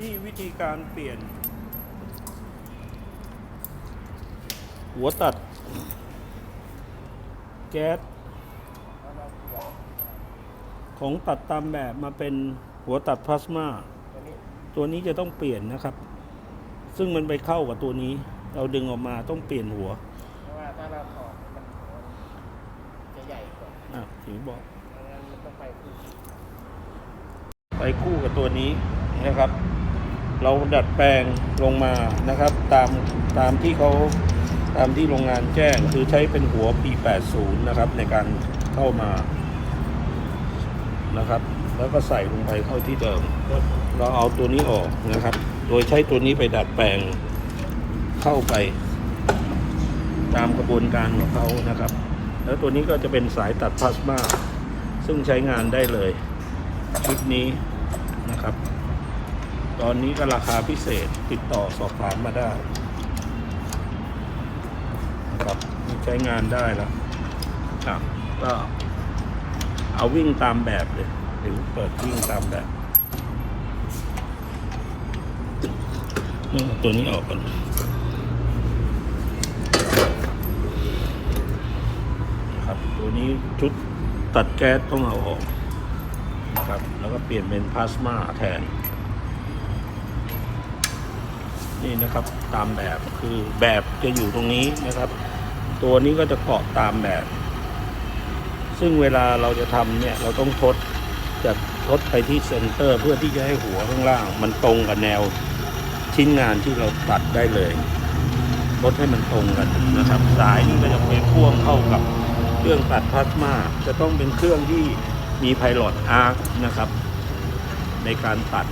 นี่วิธีการเปลี่ยน หัวตัด แก๊ส ของตัดตามแบบมาเป็นหัวตัดพลาสมาตัวนี้ตัวนี้จะต้องเปลี่ยนนะครับ ซึ่งมันไปเข้ากับตัวนี้ เราดึงออกมาต้องเปลี่ยนหัวเพราะว่าถ้าเราถอดมันหัวจะใหญ่กว่าอะถึงบอกดังนั้นมันต้องไปคู่ไปคู่กับตัวนี้นะครับ เราดัดแปลงลงมานะครับ ตามตามที่เขาตามที่โรงงานแจ้งคือใช้เป็นหัว P80 นะครับในการเข้ามานะครับ แล้วก็ใส่ลงไปเข้าที่เดิม เราเอาตัวนี้ออกนะครับ โดยใช้ตัวนี้ไปดัดแปลงเข้าไป ตามกระบวนการของเขานะครับ แล้วตัวนี้ก็จะเป็นสายตัดพลาสมาซึ่งใช้งานได้เลยชุดนี้นะครับ ตอนนี้ก็ราคาพิเศษติดต่อสอบถามมาได้นะครับใช้งานได้แล้วครับก็เอาวิ่งตามแบบเลยหรือเปิดวิ่งตามแบบเอาตัวนี้ออกก่อนนะครับ ตัวนี้ชุดตัดแก๊สต้องเอาออกนะครับ แล้วก็เปลี่ยนเป็นพลาสมาแทน นี่นะครับตามแบบคือแบบจะอยู่ตรงนี้นะครับ ตัวนี้ก็จะเกาะตามแบบ ซึ่งเวลาเราจะทำเนี่ยเราต้องทดจะทดไปที่เซนเตอร์ เพื่อที่จะให้หัวข้างล่าง มันตรงกับแนวชิ้นงานที่เราตัดได้เลยทดให้มันตรงกันนะครับ สายนี่ก็จะไปพ่วงเข้ากับเครื่องตัดพลาสมาจะต้องเป็นเครื่องที่มีไพลอตอาร์นะครับ ในการตัด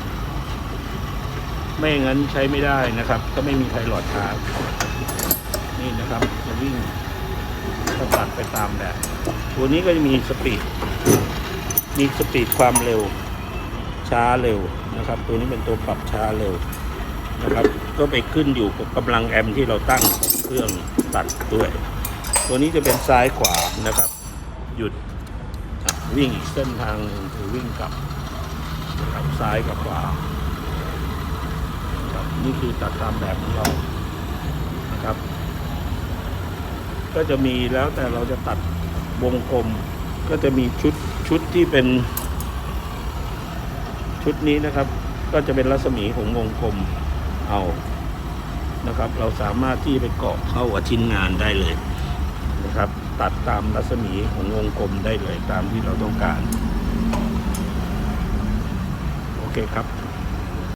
ไม่งั้นใช้ไม่ได้นะครับ ก็ไม่มีไพลอตอาร์คนี่นะครับจะวิ่งก็ตัดไปตามแบบตัวนี้ก็จะมีสปีดมีสปีดความเร็วช้าเร็วนะครับ ตัวนี้เป็นตัวปรับช้าเร็วนะครับ ก็ไปขึ้นอยู่กับกำลังแอมป์ที่เราตั้งของเครื่องตัดด้วย ตัวนี้จะเป็นซ้ายขวานะครับ หยุดวิ่งอีกเส้นทางหนึ่งคือวิ่งกลับกลับซ้ายกับขวา ครับ นี่คือตัดตามแบบของเรานะครับ ก็จะมีแล้วแต่เราจะตัดวงกลม ก็จะมีชุดชุดที่เป็น ชุดนี้นะครับ ก็จะเป็นรัศมีของวงกลมเอานะครับ เราสามารถที่ไปเกาะเข้ากับชิ้นงานได้เลยนะครับ ตัดตามรัศมีของวงกลมได้เลยตามที่เราต้องการ โอเคครับ